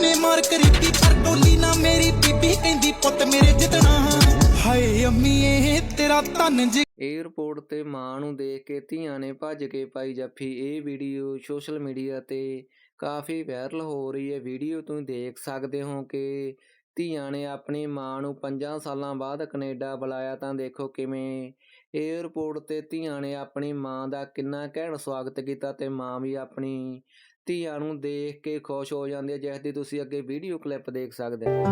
ਨੇ ਮਾਰ ਕਰੀਤੀ ਪਰ ਡੋਲੀ ਨਾ ਮੇਰੀ ਬੀਬੀ ਕਹਿੰਦੀ, ਪੁੱਤ ਮੇਰੇ ਜਿੱਤਣਾ ਹਾਏ ਅੰਮੀ ਤੇਰਾ ਧੰਨ ਜੀ। ਏਅਰਪੋਰਟ ਤੇ ਮਾਂ ਨੂੰ ਦੇਖ ਕੇ ਧੀਆਂ ਨੇ ਭੱਜ ਕੇ ਪਾਈ ਜੱਫੀ। ਇਹ ਵੀਡੀਓ ਸੋਸ਼ਲ ਮੀਡੀਆ ਤੇ ਕਾਫੀ ਵਾਇਰਲ ਹੋ ਰਹੀ ਹੈ। ਵੀਡੀਓ ਤੁਸੀਂ ਦੇਖ ਸਕਦੇ ਹੋ ਕਿ ਧੀਆਂ ਨੇ ਆਪਣੀ ਮਾਂ ਨੂੰ 5 ਸਾਲਾਂ ਬਾਅਦ ਕੈਨੇਡਾ ਬੁਲਾਇਆ। ਤਾਂ ਦੇਖੋ ਕਿਵੇਂ ਏਅਰਪੋਰਟ ਤੇ ਧੀਆਂ ਨੇ ਆਪਣੀ ਮਾਂ ਦਾ ਕਿੰਨਾ ਕਹਿਣ ਸਵਾਗਤ ਕੀਤਾ ਤੇ ਮਾਂ ਵੀ ਆਪਣੀ ਧੀਆਂ ਨੂੰ ਦੇਖ ਕੇ ਖੁਸ਼ ਹੋ ਜਾਂਦੇ ਆ ਜਿਸ ਦੀ ਤੁਸੀਂ ਅੱਗੇ ਵੀਡੀਓ ਕਲਿੱਪ ਦੇਖ ਸਕਦੇ ਹੋ।